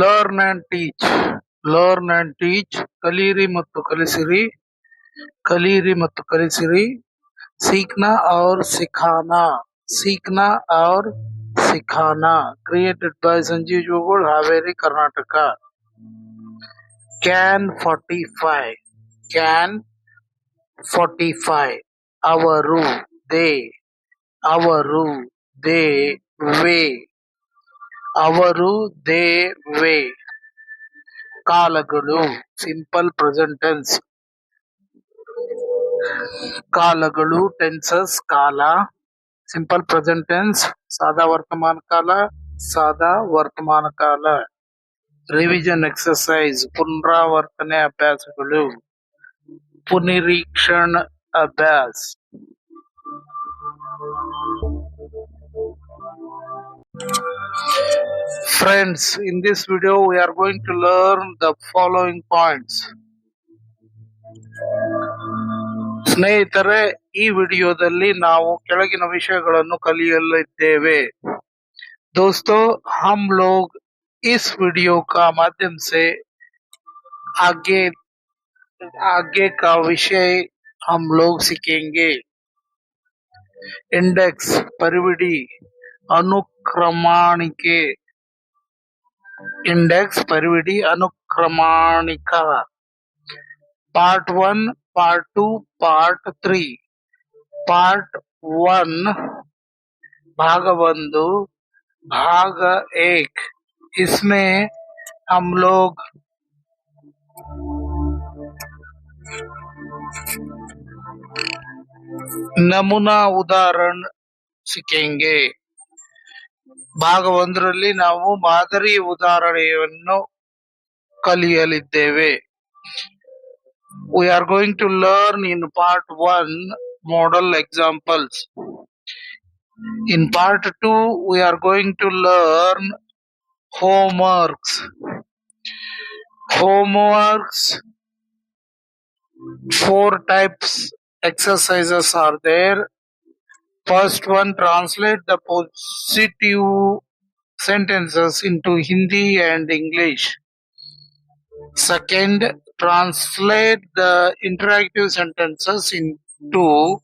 Learn and teach learn and teach कलीरी ಮತ್ತು ಕಲಿಸಿರಿ ಕಲಿಯಿರಿ ಮತ್ತು ಕಲಿಸಿರಿ सीखना और सिखाना सीखना और सिखाना created by Sanjeev Jogol Haveri Karnataka can forty five can forty five ಅವರು ದೇ ಅವರು दे वे ಅವರು ದೇ ವೇ ಕಾಲಗಳು ಸಿಂಪಲ್ ಪ್ರೆಸೆಂಟ್ ಟೆನ್ಸ್ ಕಾಲಗಳು ಟೆನ್ಸಸ್ ಕಾಲ ಸಿಂಪಲ್ ಪ್ರೆಸೆಂಟ್ ಟೆನ್ಸ್ ಸಾದಾ ವರ್ತಮಾನ ಕಾಲ ಸಾದಾ ವರ್ತಮಾನ ಕಾಲ ರಿವಿಷನ್ ಎಕ್ಸರ್ಸೈಸ್ ಪುನರಾವರ್ತನೆ ಅಭ್ಯಾಸಗಳು ಪುನಿರೀಕ್ಷಣ ಅಭ್ಯಾಸ Friends, in this video we are going to learn the following points. ಸ್ನೇಹಿತರೆ ಈ ವಿಡಿಯೋದಲ್ಲಿ ನಾವು ಕೆಳಗಿನ ವಿಷಯಗಳನ್ನು ಕಲಿಯಲಿದ್ದೇವೆ ದೋಸ್ತೋ ಹಮ್ ಲೋಗ್ ಇಸ್ ವಿಡಿಯೋ ಕಾ ಮಾಧ್ಯಮ आगे आगे का विषय हम लोग सीखेंगे इंडेक्स परिविडी अनुक्रमाणिके इंडेक्स परिविधि अनुक्रमाणिका part one part two part three part one भाग बंधु भाग एक इसमें हम लोग नमूना उदाहरण सीखेंगे We are going to learn in part one model examples. In part 2, we are going to learn homeworks. Homeworks, four types exercises are there. First one translate the positive sentences into Hindi and English. Second, translate the interactive sentences into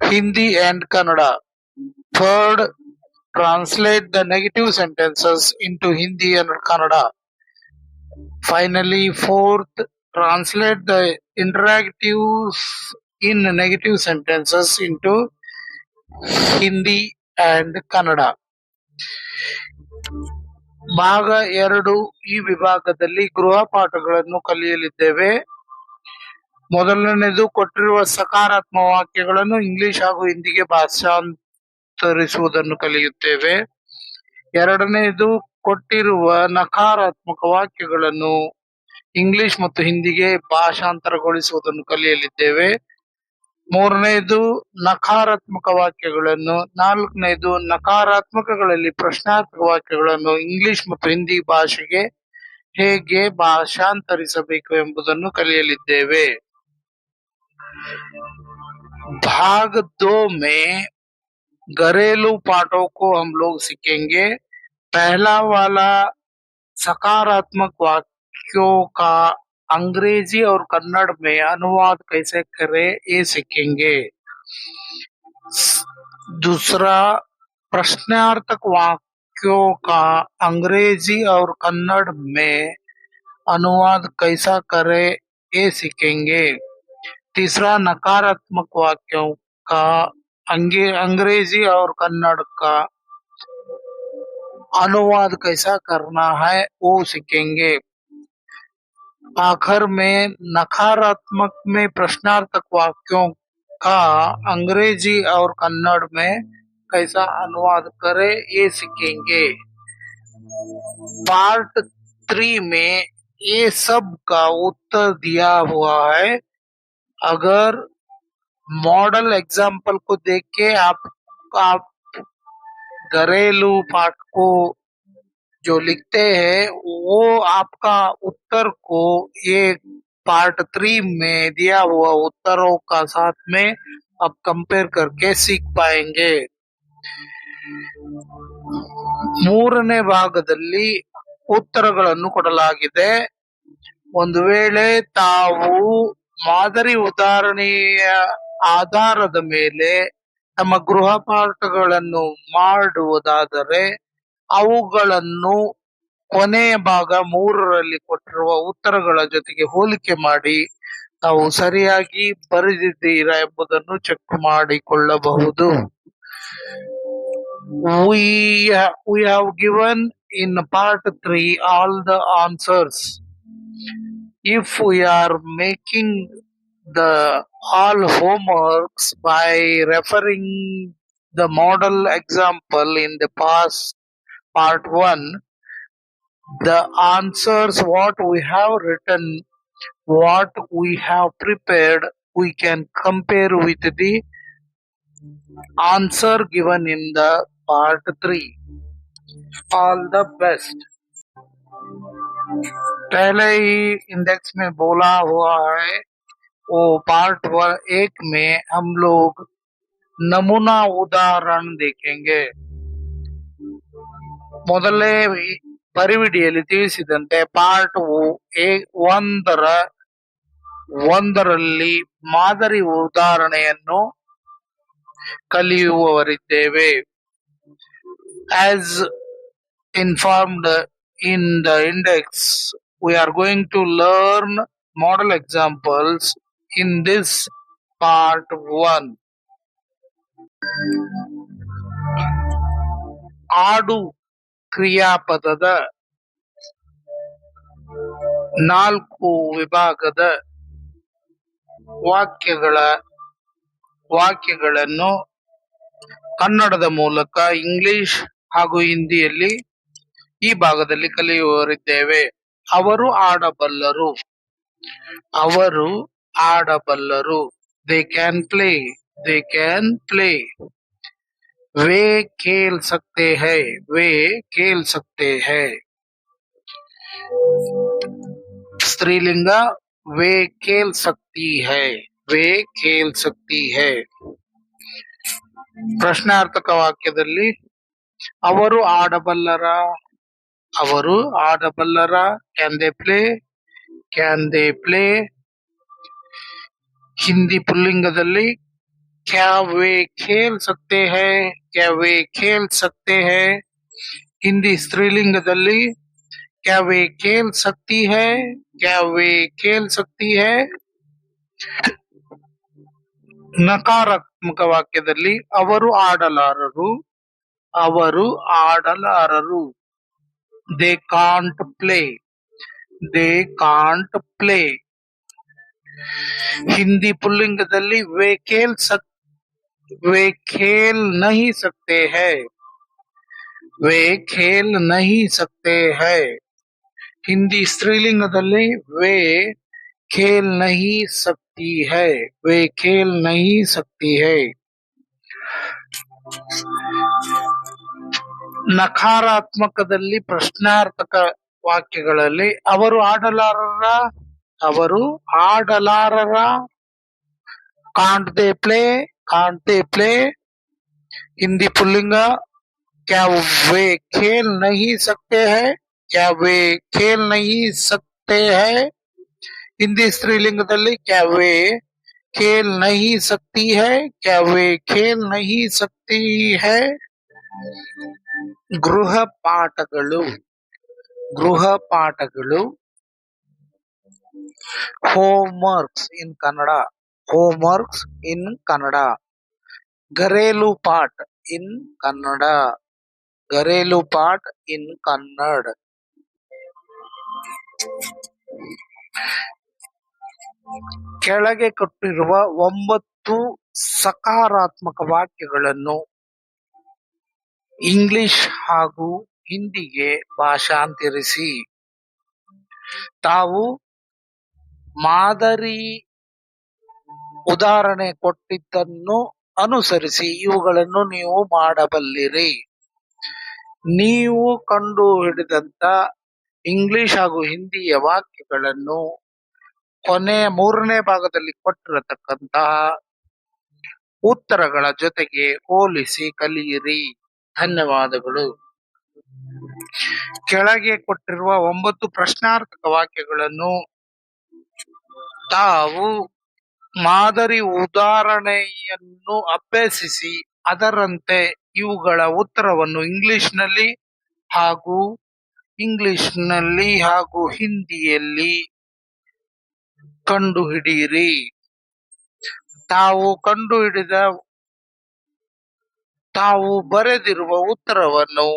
Hindi and Kannada. Third, translate the negative sentences into Hindi and Kannada. Finally, fourth, translate the interactives in negative sentences into Hindi and Kannada ಭಾಗ ಎರಡು ಈ ವಿಭಾಗದಲ್ಲಿ ಗೃಹ ಪಾಠಗಳನ್ನು ಕಲಿಯಲಿದ್ದೇವೆ ಮೊದಲನೇದು ಕೊಟ್ಟಿರುವ ಸಕಾರಾತ್ಮಕ ವಾಕ್ಯಗಳನ್ನು ಇಂಗ್ಲಿಷ್ ಹಾಗೂ ಹಿಂದಿಗೆ ಭಾಷಾಂತರಿಸುವುದನ್ನು ಕಲಿಯುತ್ತೇವೆ ಎರಡನೆಯದು ಕೊಟ್ಟಿರುವ ನಕಾರಾತ್ಮಕ ವಾಕ್ಯಗಳನ್ನು ಇಂಗ್ಲಿಷ್ ಮತ್ತು ಹಿಂದಿಗೆ ಭಾಷಾಂತರಗೊಳಿಸುವುದನ್ನು ಕಲಿಯಲಿದ್ದೇವೆ ಮೂರನೇದು ನಕಾರಾತ್ಮಕ ವಾಕ್ಯಗಳನ್ನು ನಾಲ್ಕನೇದು ನಕಾರಾತ್ಮಕಗಳಲ್ಲಿ ಪ್ರಶ್ನಾರ್ಥಕ ವಾಕ್ಯಗಳನ್ನು ಇಂಗ್ಲಿಷ್ ಮತ್ತು ಹಿಂದಿ ಭಾಷೆಗೆ ಹೇಗೆ ಭಾಷಾಂತರಿಸಬೇಕು ಎಂಬುದನ್ನು ಕಲಿಯಲಿದ್ದೇವೆ ಭಾಗ ದೋ ಮೇ ಗರೇಲು पाठों ಹಮ್ हम लोग ಪಹಲಾ पहला वाला ವಾಕ್ಯೋ ಕಾ अंग्रेजी और कन्नड़ में अनुवाद कैसे करें ये सीखेंगे दूसरा प्रश्नार्थक वाक्यों का अंग्रेजी और कन्नड़ में अनुवाद कैसा करें ये सीखेंगे तीसरा नकारात्मक वाक्यों का अंग्रेजी और कन्नड़ का अनुवाद कैसा करना है वो सीखेंगे आखिर में नकारात्मक में प्रश्नार्थक वाक्यों का अंग्रेजी और कन्नड़ में कैसा अनुवाद करे ये सीखेंगे पार्ट थ्री में ये सब का उत्तर दिया हुआ है अगर मॉडल एग्जाम्पल को देख के आप आप घरेलू पाठ को जो लिखते हैं वो आपका उत्तर को ये पार्ट थ्री में दिया हुआ उत्तरों का साथ में आप कंपेयर करके सीख पाएंगे ಮೂರನೇ ಭಾಗದಲ್ಲಿ ಉತ್ತರಗಳನ್ನು ಕೊಡಲಾಗಿದೆ ಒಂದು ವೇಳೆ ತಾವು ಮಾದರಿ ಉದಾಹರಣೆಯ ಆಧಾರದ ಮೇಲೆ ತಮ್ಮ ಗೃಹ ಪಾಠಗಳನ್ನು ಮಾಡುವುದಾದರೆ ಅವುಗಳನ್ನು ಕೊನೆಯ ಭಾಗ ಮೂರರಲ್ಲಿ ಕೊಟ್ಟಿರುವ ಉತ್ತರಗಳ ಜೊತೆಗೆ ಹೋಲಿಕೆ ಮಾಡಿ ನಾವು ಸರಿಯಾಗಿ ಬರೆದಿದ್ದೀರಾ ಎಂಬುದನ್ನು ಚೆಕ್ ಮಾಡಿಕೊಳ್ಳಬಹುದು we have we have given in part 3 all the answers if we are making the all homeworks by referring the model example in part 1 the answers what we have written what we have prepared we can compare with the answer given in the part 3 all the best पहले ही index में बोला हुआ है वो part one एक में हम लोग नमूना उदाहरण देखेंगे ಮೊದಲೇ ಪರಿವಿಡಿಯಲ್ಲಿ ತಿಳಿಸಿದಂತೆ ಪಾರ್ಟ್ ಎ ಒಂದರ ಒಂದರಲ್ಲಿ ಮಾದರಿ ಉದಾಹರಣೆಯನ್ನು ಕಲಿಯುವವರಿದ್ದೇವೆ as informed in the index we are going to learn model examples in this part 1 Adu ಕ್ರಿಯಾಪದದ ನಾಲ್ಕು ವಿಭಾಗದ ವಾಕ್ಯಗಳ ವಾಕ್ಯಗಳನ್ನು ಕನ್ನಡದ ಮೂಲಕ ಇಂಗ್ಲಿಷ್ ಹಾಗೂ ಹಿಂದಿಯಲ್ಲಿ ಈ ಭಾಗದಲ್ಲಿ ಕಲಿಯುವರಿದ್ದೇವೆ ಅವರು ಆಡಬಲ್ಲರು ಅವರು ಆಡಬಲ್ಲರು they can play they can play वे खेल सकते हैं वे खेल सकते हैं स्त्रीलिंगा वे खेल सकती है वे खेल सकती है ಪ್ರಶ್ನಾರ್ಥಕ ವಾಕ್ಯದಲ್ಲಿ ಅವರು ಆಡಬಲ್ಲರ ಅವರು ಆಡಬಲ್ಲರ can they play can they play Hindi ಪುಲ್ಲಿಂಗದಲ್ಲಿ क्या वे खेल सकते हैं क्या वे खेल सकते हैं हिंदी स्त्रीलिंग दल्ली क्या वे खेल सकती है क्या वे खेल सकती है नकारात्मक वाक्यदली अवरु आडलारु अवरु आडलारु they can't play they can't play Hindi pulling दल्ली वे खेल सक वे खेल नहीं सकते हैं वे खेल नहीं सकते हैं ಹಿಂದಿ ಸ್ತ್ರೀಲಿಂಗದಲ್ಲಿ ವೇ ಖೇಲ್ ನಹಿ ಸಕ್ತಿ ಹೈ ವೇ ಖೇಲ್ ನಹಿ ಸಕ್ತಿ ಹೈ ನಕಾರಾತ್ಮಕದಲ್ಲಿ ಪ್ರಶ್ನಾರ್ಥಕ ವಾಕ್ಯಗಳಲ್ಲಿ ಅವರು ಆಡಲಾರರ ಅವರು ಆಡಲಾರರ can't they play Can't they play? Hindi पुल्लिंगा: क्या वे खेल नहीं सकते हैं? क्या वे खेल नहीं सकते हैं? हिंदी स्त्रीलिंग तल्ली: क्या वे खेल नहीं सकती है? क्या वे खेल नहीं सकती है? गृह पाठ गृह पाठ homeworks in Kannada home in Kannada ಘರೇಲು ಪಾಠ ಇನ್ ಕನ್ನಡ ಘರೇಲು ಪಾಠ ಇನ್ ಕನ್ನಡ ಕೆಳಗೆ ಕೊಟ್ಟಿರುವ ಒಂಬತ್ತು ಸಕಾರಾತ್ಮಕ ವಾಕ್ಯಗಳನ್ನು ಇಂಗ್ಲಿಷ್ ಹಾಗೂ ಹಿಂದಿಗೆ ಭಾಷಾಂತರಿಸಿ ತಾವು ಮಾದರಿ ಉದಾಹರಣೆ ಕೊಟ್ಟಿದ್ದನ್ನು ಅನುಸರಿಸಿ ಇವುಗಳನ್ನು ನೀವು ಮಾಡಬಲ್ಲಿರಿ ನೀವು ಕಂಡು ಹಿಡಿದಂತ ಇಂಗ್ಲಿಷ್ ಹಾಗೂ ಹಿಂದಿಯ ವಾಕ್ಯಗಳನ್ನು ಕೊನೆ ಮೂರನೇ ಭಾಗದಲ್ಲಿ ಕೊಟ್ಟಿರತಕ್ಕಂತಹ ಉತ್ತರಗಳ ಜೊತೆಗೆ ಹೋಲಿಸಿ ಕಲಿಯಿರಿ ಧನ್ಯವಾದಗಳು ಕೆಳಗೆ ಕೊಟ್ಟಿರುವ ಒಂಬತ್ತು ಪ್ರಶ್ನಾರ್ಥಕ ವಾಕ್ಯಗಳನ್ನು ತಾವು ಮಾದರಿ ಉದಾಹರಣೆಯನ್ನು ಅಭ್ಯಸಿಸಿ ಅದರಂತೆ ಇವುಗಳ ಉತ್ತರವನ್ನು ಇಂಗ್ಲಿಷ್ ನಲ್ಲಿ ಹಾಗೂ ಇಂಗ್ಲಿಷ್ ನಲ್ಲಿ ಹಾಗೂ ಹಿಂದಿಯಲ್ಲಿ ಕಂಡುಹಿಡಿಯಿರಿ ತಾವು ಕಂಡುಹಿಡಿದ ತಾವು ಬರೆದಿರುವ ಉತ್ತರವನ್ನು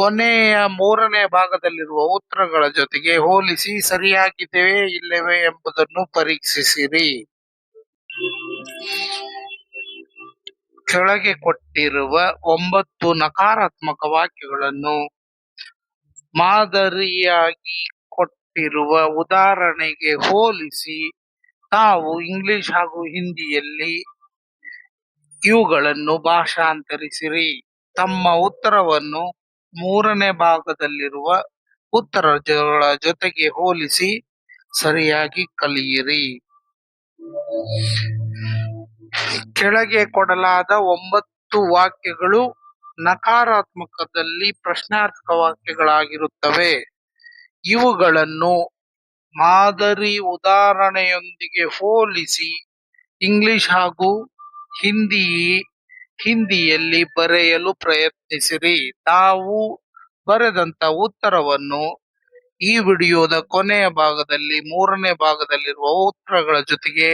ಕೊನೆಯ ಮೂರನೇ ಭಾಗದಲ್ಲಿರುವ ಉತ್ತರಗಳ ಜೊತೆಗೆ ಹೋಲಿಸಿ ಸರಿಯಾಗಿದ್ದೇವೆ ಇಲ್ಲವೇ ಎಂಬುದನ್ನು ಪರೀಕ್ಷಿಸಿರಿ ಕೆಳಗೆ ಕೊಟ್ಟಿರುವ ಒಂಬತ್ತು ನಕಾರಾತ್ಮಕ ವಾಕ್ಯಗಳನ್ನು ಮಾದರಿಯಾಗಿ ಕೊಟ್ಟಿರುವ ಉದಾಹರಣೆಗೆ ಹೋಲಿಸಿ ತಾವು ಇಂಗ್ಲಿಷ್ ಹಾಗೂ ಹಿಂದಿಯಲ್ಲಿ ಇವುಗಳನ್ನು ಭಾಷಾಂತರಿಸಿರಿ ತಮ್ಮ ಉತ್ತರವನ್ನು ಮೂರನೇ ಭಾಗದಲ್ಲಿರುವ ಉತ್ತರಗಳ ಜೊತೆಗೆ ಹೋಲಿಸಿ ಸರಿಯಾಗಿ ಕಲಿಯಿರಿ ಕೆಳಗೆ ಕೊಡಲಾದ ಒಂಬತ್ತು ವಾಕ್ಯಗಳು ನಕಾರಾತ್ಮಕದಲ್ಲಿ ಪ್ರಶ್ನಾರ್ಥಕ ವಾಕ್ಯಗಳಾಗಿರುತ್ತವೆ ಇವುಗಳನ್ನು ಮಾದರಿ ಉದಾಹರಣೆಯೊಂದಿಗೆ ಹೋಲಿಸಿ ಇಂಗ್ಲಿಷ್ ಹಾಗೂ ಹಿಂದಿ ಹಿಂದಿಯಲ್ಲಿ ಬರೆಯಲು ಪ್ರಯತ್ನಿಸಿರಿ ತಾವು ಬರೆದಂತ ಉತ್ತರವನ್ನು ಈ ವಿಡಿಯೋದ ಕೊನೆಯ ಭಾಗದಲ್ಲಿ ಮೂರನೇ ಭಾಗದಲ್ಲಿರುವ ಉತ್ತರಗಳ ಜೊತೆಗೆ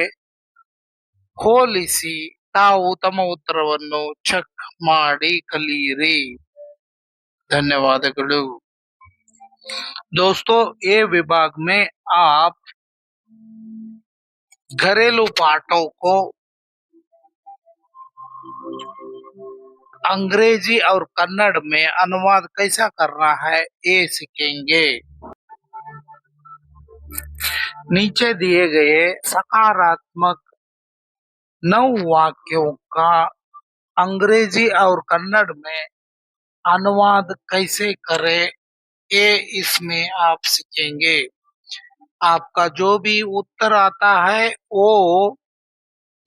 ಹೋಲಿಸಿ ತಾವು ತಮ್ಮ ಉತ್ತರವನ್ನು ಚೆಕ್ ಮಾಡಿ ಕಲಿಯಿರಿ धन्यवादಗಳು दोस्तों ए विभाग में आप घरेलू पाठों को अंग्रेजी और कन्नड़ में अनुवाद कैसा करना है ये सीखेंगे नीचे दिए गए सकारात्मक नौ वाक्यों का अंग्रेजी और कन्नड़ में अनुवाद कैसे करें ये इसमें आप सीखेंगे आपका जो भी उत्तर आता है वो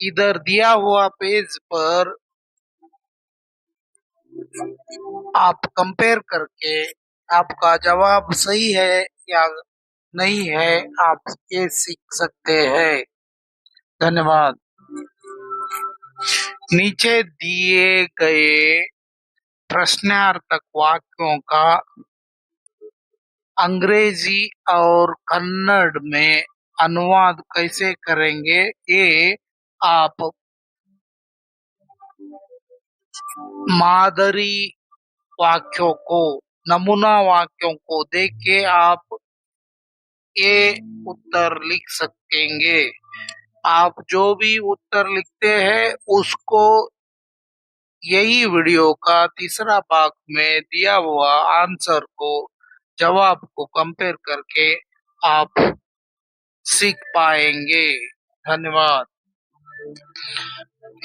इधर दिया हुआ पेज पर आप कंपेयर करके आपका जवाब सही है या नहीं है आप ये सीख सकते हैं धन्यवाद नीचे दिए गए प्रश्नार्थक वाक्यों का अंग्रेजी और कन्नड़ में अनुवाद कैसे करेंगे ये आप मादरी वाक्यों को नमूना वाक्यों को देख के आप ये उत्तर लिख सकेंगे आप जो भी उत्तर लिखते हैं उसको यही वीडियो का तीसरा भाग में दिया हुआ आंसर को जवाब को कंपेयर करके आप सीख पाएंगे धन्यवाद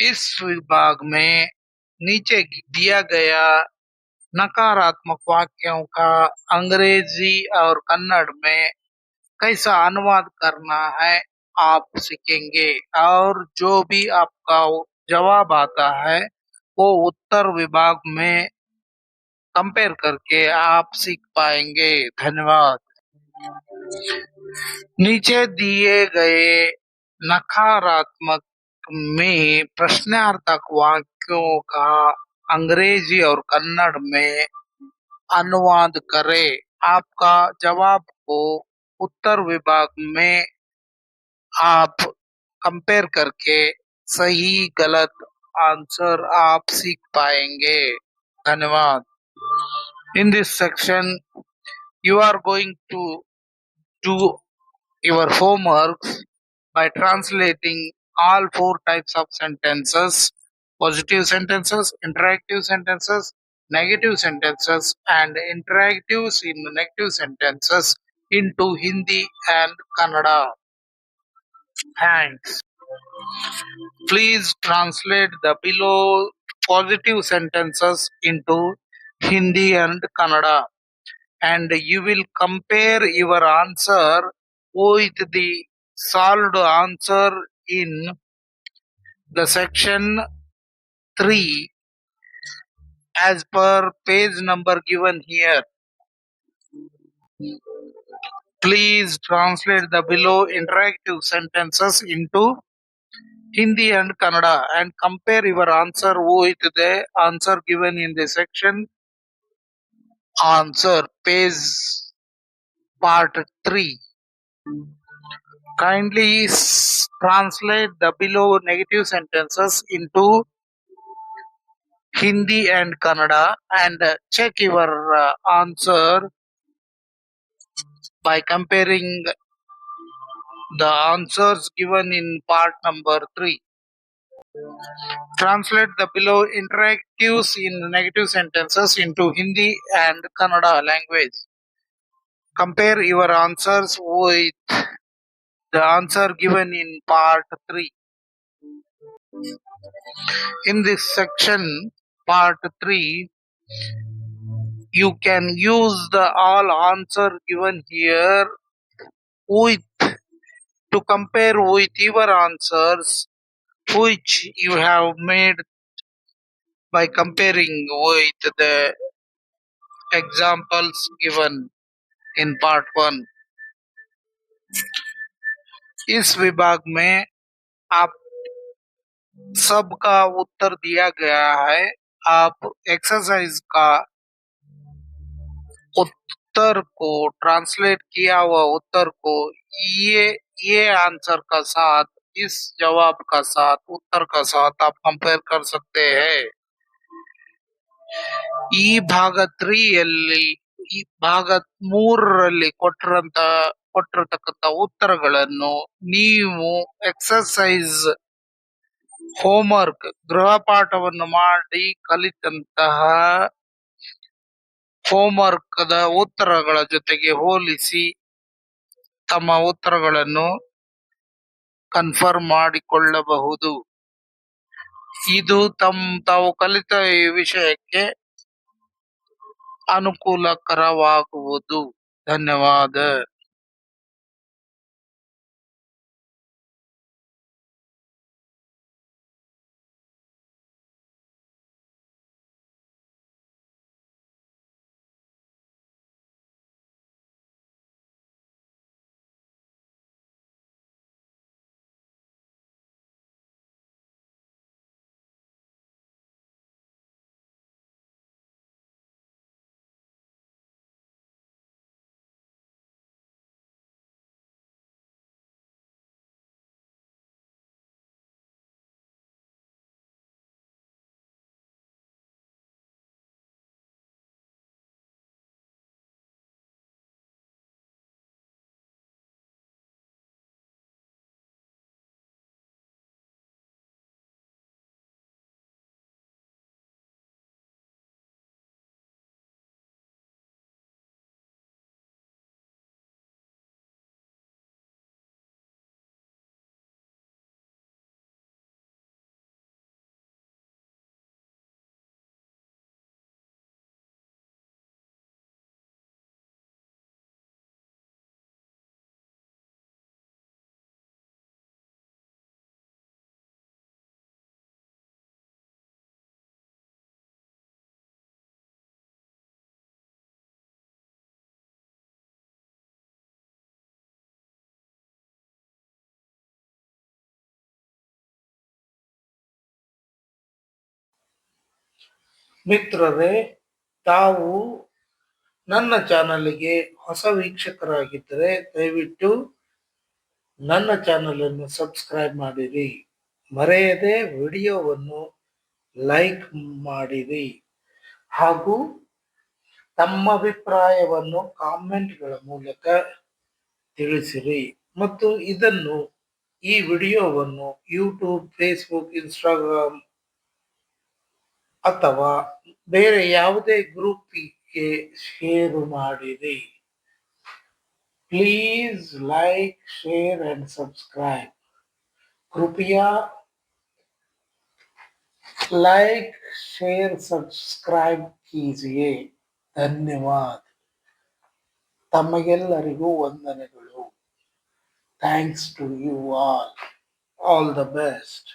इस विभाग में नीचे दिया गया नकारात्मक वाक्यों का अंग्रेजी और कन्नड़ में कैसा अनुवाद करना है आप सीखेंगे और जो भी आपका जवाब आता है वो उत्तर विभाग में कंपेयर करके आप सीख पाएंगे धन्यवाद नीचे दिए गए नकारात्मक में प्रश्नार्थक वाक्यों का अंग्रेजी और कन्नड़ में अनुवाद करें आपका जवाब को उत्तर विभाग में आप कंपेयर करके सही गलत आंसर आप सीख पाएंगे धन्यवाद in this section you are going to do your homework by translating all four types of sentences positive sentences interactive sentences negative sentences and interactive in negative sentences into Hindi and Thanks. Please translate the below positive sentences into Hindi and Kannada and you will compare your answer with the solved answer in the section 3 as per page number given here. Please translate the below interactive sentences into Hindi and Kannada and compare your answer with the answer given in the section Answer Page Part 3. Kindly translate the below negative sentences into Hindi and Kannada and check your uh, answer by comparing the answers given in part number 3. Translate the below interactives in negative sentences into Hindi and Kannada language. Compare your answers with the answer given in part 3. In this section, part 3, you can use the all answer given here with to compare with your answers which you have made by comparing with the examples given in part one इस विभाग में आप सबका उत्तर दिया गया है आप exercise का उत्तर को ट्रांसलेट किया हुआ उत्तर को ये ये आंसर का साथ इस जवाब का साथ उत्तर का साथ आप कंपेयर कर सकते हैं ಈ ಭಾಗ ತ್ರೀಯಲ್ಲಿ ಈ ಭಾಗ ಮೂರರಲ್ಲಿ ಕೊಟ್ಟಿರಂತ ಕೊಟ್ಟಿರತಕ್ಕಂತ ಉತ್ತರಗಳನ್ನು ನೀವು ಎಕ್ಸರ್ಸೈಸ್ ಹೋಮ್ವರ್ಕ್ ಗೃಹ ಪಾಠವನ್ನು ಮಾಡಿ ಕಲಿತಂತಹ ಹೋಮ್ವರ್ಕ್ ದ ಉತ್ತರಗಳ ಜೊತೆಗೆ ಹೋಲಿಸಿ ತಮ್ಮ ಉತ್ತರಗಳನ್ನು ಕನ್ಫರ್ಮ್ ಮಾಡಿಕೊಳ್ಳಬಹುದು ಇದು ತಮ್ ತಾವು ಕಲಿತ ವಿಷಯಕ್ಕೆ ಅನುಕೂಲಕರವಾಗುವುದು ಧನ್ಯವಾದ. ಮಿತ್ರರೇ ತಾವು ನನ್ನ ಚಾನಲ್ಗೆ ಹೊಸ ವೀಕ್ಷಕರಾಗಿದ್ದರೆ ದಯವಿಟ್ಟು ನನ್ನ ಚಾನಲನ್ನು ಸಬ್ಸ್ಕ್ರೈಬ್ ಮಾಡಿರಿ ಮರೆಯದೆ ವಿಡಿಯೋವನ್ನು ಲೈಕ್ ಮಾಡಿರಿ ಹಾಗೂ ತಮ್ಮ ಅಭಿಪ್ರಾಯವನ್ನು ಕಾಮೆಂಟ್ಗಳ ಮೂಲಕ ತಿಳಿಸಿರಿ ಮತ್ತು ಇದನ್ನು ಈ ವಿಡಿಯೋವನ್ನು ಯೂಟ್ಯೂಬ್ ಫೇಸ್ಬುಕ್ ಇನ್ಸ್ಟಾಗ್ರಾಮ್ ಅಥವಾ தேரே யாவதே குழுப்பி கே ஷேர் ಮಾಡಿರಿ please like share and سبسcribe કૃપયા லைக் ஷேர் سبسക്രൈബ് कीजिए धन्यवाद तमयेलारिगु ವಂದನೆಗಳು thanks to you all the best